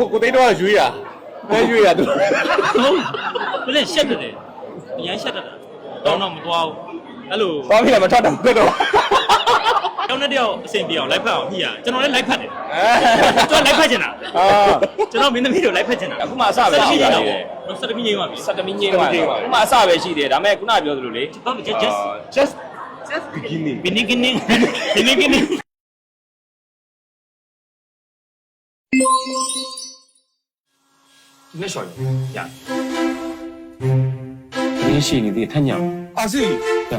ကိုကိုသိန်းတော့ရွေးရအဲရွေးရသူဟုတ်ဘယ်လဲရှက်တယ်အရန်ရှက်တတ်တာတောင်းတော့မသွားဘူးအဲ့လိုသွားပြီလားမထွက်တော့ဘူးတော့တောင်းတဲ့တယောက်အဆင်ပြေအောင်လိုက်ဖက်အောင်ညှိရကျွန်တော်လည်းလိုက်ဖက်တယ်အဲကျွန်တော်လိုက်ဖက်ချင်တာအာကျွန်တော်မင်းသမီးတို့လိုက်ဖက်ချင်တာအခုမှအစပဲရှိတာလေတော့စတမီငိမ့်ပါပြီစက်တမင်းကြီးပါအခုမှအစပဲရှိတယ်ဒါပေမဲ့ခုနပြောသလိုလေဘာမ just just just just beginning beginning မျက်လျှော်ရရတယ်။ရင်းရှိနေသေးတယ်ထက်ညောင်အာစီ။ဒါ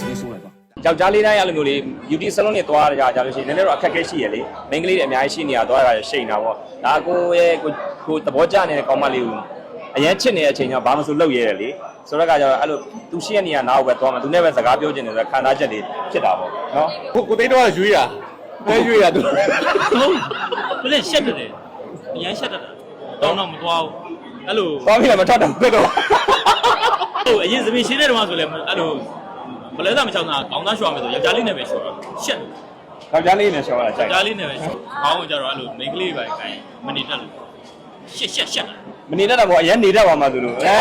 ရင်းဆိုးလိုက်ပါ။ယောက်ျားလေးတိုင်းအဲ့လိုမျိုးလေး beauty salon တွေသွားရကြကြလို့ရှိရင်နည်းနည်းတော့အခက်အခဲရှိရလေ။မိန်းကလေးတွေအများကြီးရှိနေရသွားရတာရှိနေတာပေါ့။ဒါကိုရဲ့ကိုကိုသဘောကျနေတဲ့ကောင်မလေးကိုအရင်ချစ်နေတဲ့အချိန်ကျဘာမှမဆိုလှုပ်ရဲတယ်လေ။ဆိုတော့ကကြတော့အဲ့လိုသူရှိရနေရနားကိုပဲသွားမှာသူနဲ့ပဲစကားပြောချင်တယ်ဆိုတော့ခံစားချက်တွေဖြစ်တာပေါ့နော်။ကိုကိုသိန်းတော့ရွေးတာ။ပဲရွေးတာသူ။ဟုတ်။ဘယ်လဲရှက်တယ်။အရင်ရှက်တတ်တာ။ တောင်းတော့မသွားဘူးအဲ့လိုသွားပြီလားမထွက်တော့ဘူးတော့ဟုတ်အရင်သမီးရှင်းတဲ့တုန်းကဆိုလည်းအဲ့လိုဘလဲသားမချောင်းတာကောင်းသားရှော့မယ်ဆိုယောက်ျားလေးနဲ့ပဲရှော့တာရှက်တယ်ခေါင်းကြားလေးနဲ့ရှောင်းရတာကြိုက်ယောက်ျားလေးနဲ့ပဲရှော့ခေါင်းကကြတော့အဲ့လိုမိန်းကလေးပဲခိုင်းမနေတတ်လို့ရှက်ရှက်ရှက် မနေတတ်တာပေါ့အရင်နေတတ်ပါမှသူတို့အဲ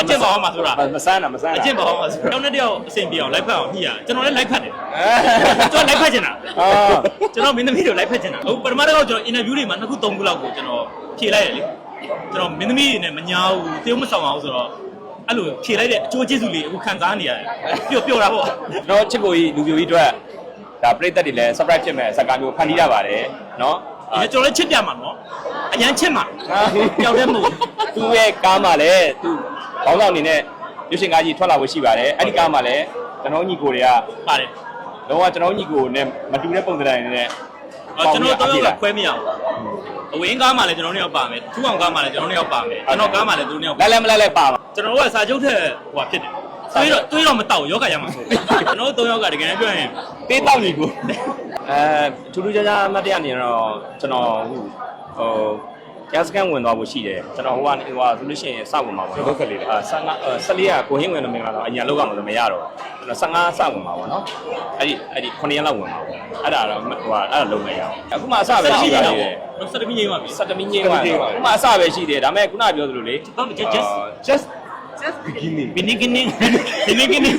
အကျင့်ပါအောင်မှာဆိုတာမဆန်းတာမဆန်းတာအကျင့်ပါအောင်မှာဆိုတောင်းတဲ့တယောက်အဆင်ပြေအောင်လိုက်ဖက်အောင်ညှိရကျွန်တော်လည်းလိုက်ဖက်တယ်အဲကျွန်တော်လိုက်ဖက်ချင်တာအာကျွန်တော်မင်းသမီးတို့လိုက်ဖက်ချင်တာဟုတ်ပထမတစ်ခေါက်ကျွန်တော်အင်တာဗျူးတွေမှာနှစ်ခုသုံးခုလောက်ကိုကျွန်တော်ဖြေလိုက်ရလေကျွန်တော်မင်းသမီးတွေနဲ့မညာဘူးတေးမဆောင်အောင်ဆိုတော့အဲ့လိုဖြေလိုက်တဲ့အကျိုးကျေးဇူးလေးအခုခံစားနေရတယ်ပျော့ပျော့တာပေါ့ကျွန်တော်ချစ်ကိုကြီးလူပြိုကြီးအတွက်ဒါပြိသက်တွေလည်း surprise ဖြစ်မဲ့ဇာတ်ကားမျိုးဖန်တီးရပါတယ်နော် အဲကျွန်တော်လည်းချစ်ပြမှာနော်အရန်ချစ်မှာပျောက်တဲ့မဟုတ်သူ့ရဲ့ကားမှာလည်းသူခေါင်းဆောင်အနေနဲ့ရုပ်ရှင်ကားကြီးထွက်လာဖို့ရှိပါတယ်အဲ့ဒီကားမှာလည်းကျွန်တော်ညီကိုတွေကပါတယ်လုံးဝကျွန်တော်ညီကိုနဲ့မတူတဲ့ပုံစံတွေနဲ့အော်ကျွန်တော်တော့ကခွဲမရဘူးအဝင်းကားမှာလည်းကျွန်တော်တို့ယောက်ပါမယ်ထူအောင်ကားမှာလည်းကျွန်တော်တို့ယောက်ပါမယ်ကျွန်တော်ကားမှာလည်းသူတို့ယောက်လဲလဲမလဲလဲပါပါကျွန်တော်တို့ကစာချုပ်ထက်ဟိုဖြစ်တယ် တွေးတော့တွေးတော့မတောက်ယောဂရမှာဆိုကျွန်တော်တို့၃ယောက်ကတကယ်ပြောရင်ပေးတော့ညီကိုအဲထူးထူးခြားခြားအမှတ်တရအနေနဲ့တော့ကျွန်တော်ဟိုဟိုကျစကန်ဝင်သွားဖို့ရှိတယ်ကျွန်တော်ဟိုကနေဟိုဟာဆိုလို့ရှိရင်စဝင်မှာပေါ့နော်အာ15 14ကကိုဟင်းဝင်တော့မင်္ဂလာတော့အညာလောက်ရမှာဆိုမရတော့ကျွန်တော်15စဝင်မှာပေါ့နော်အဲ့ဒီအဲ့ဒီ9ရက်လောက်ဝင်မှာပေါ့အဲ့ဒါတော့ဟိုဟာအဲ့ဒါလုံးမရအောင်အခုမှအစပဲရှိပါသေးတယ်တော့စတမီငိမ့်ပါပြီစက်တမင်းကြီးပါအခုမှအစပဲရှိသေးတယ်ဒါပေမဲ့ခုနပြောသလိုလေဘာမ just just just just beginning beginning beginning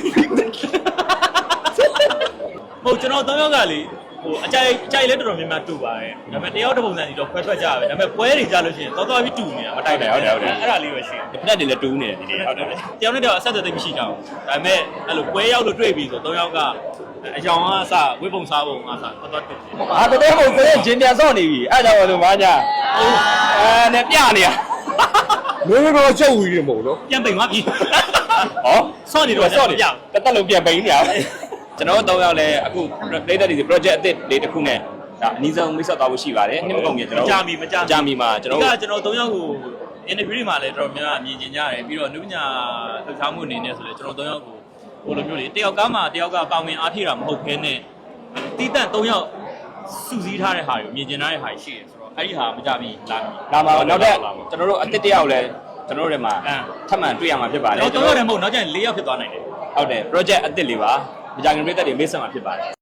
ဟုတ်ကျွန်တော်၃ယောက်ကလေဟိုအကြိုက်အကြိုက်လည်းတော်တော်များများတူပါတယ်ဒါပေမဲ့တယောက်တစ်ပုံစံစီတော့ခွဲထွက်ကြပဲဒါပေမဲ့ပွဲတွေကြလို့ရှိရင်တော်တော်ပြီးတူနေတာမတိုက်နိုင်အဲ့ဒါလေးပဲရှိတယ်ပြတ်တယ်လည်းတူးနေတယ်ဒီနေ့ဟုတ်တယ်တယောက်နဲ့တယောက်အဆက်အသွယ်သိပ်မရှိကြဘူးဒါပေမဲ့အဲ့လိုပွဲရောက်လို့တွေ့ပြီဆို၃ယောက်ကအယောင်ကအစဝိပုံစားပုံအစတော်တော်တူတယ်အာတကယ်ကိုကိုယ်ဂျင်ပြန်စော့နေပြီအဲ့ဒါကြောင့်လို့ဘာညာအဲနဲ့ပြနေရ မင်းတို့ချက်ဝီနေမဟုတ်နော်ပြန်ပိန်သွားပြီဟောဆော့နေတော့စော့နေပြတသက်လုံးပြန်ပိန်နေရကျွန်တော်တို့၃ယောက်လည်းအခုပြည်သက်တွေ project အသစ်လေးတစ်ခုနဲ့ဒါအနည်းဆုံးမိတ်ဆက်သွားဖို့ရှိပါတယ်နှစ်မကုန်ခင်ကျွန်တော်ကြာပြီမကြာကြာပြီမှာကျွန်တော်ကတို့ကျွန်တော်၃ယောက်ကို interview တွေမှာလည်းတော်တော်များများအမြင်ကျင်ကြတယ်ပြီးတော့နုပညာလှုပ်ရှားမှုအနေနဲ့ဆိုလည်းကျွန်တော်၃ယောက်ကိုဟိုလိုမျိုးလေတယောက်ကမှတယောက်ကပါဝင်အားဖြည့်တာမဟုတ်ဘဲနဲ့တီးတန့်၃ယောက် စုစည်းထားတဲ့ဟာတွေကိုမြင်ကျင်ထားတဲ့ဟာရှိတယ်ဆိုတော့အဲ့ဒီဟာမကြပြီလာပြီလာမှာနောက်တဲ့ကျွန်တော်တို့အသစ်တစ်ယောက်လည်းကျွန်တော်တို့တွေမှာအင်းထပ်မံတွေ့ရမှာဖြစ်ပါတယ်တော့၃ယောက်တည်းမဟုတ်နောက်ကျရင်၄ယောက်ဖြစ်သွားနိုင်တယ်ဟုတ်တယ် project အသစ်လေးပါမကြခင်ပြည်သက်တွေမိတ်ဆက်မှာဖြစ်ပါတယ်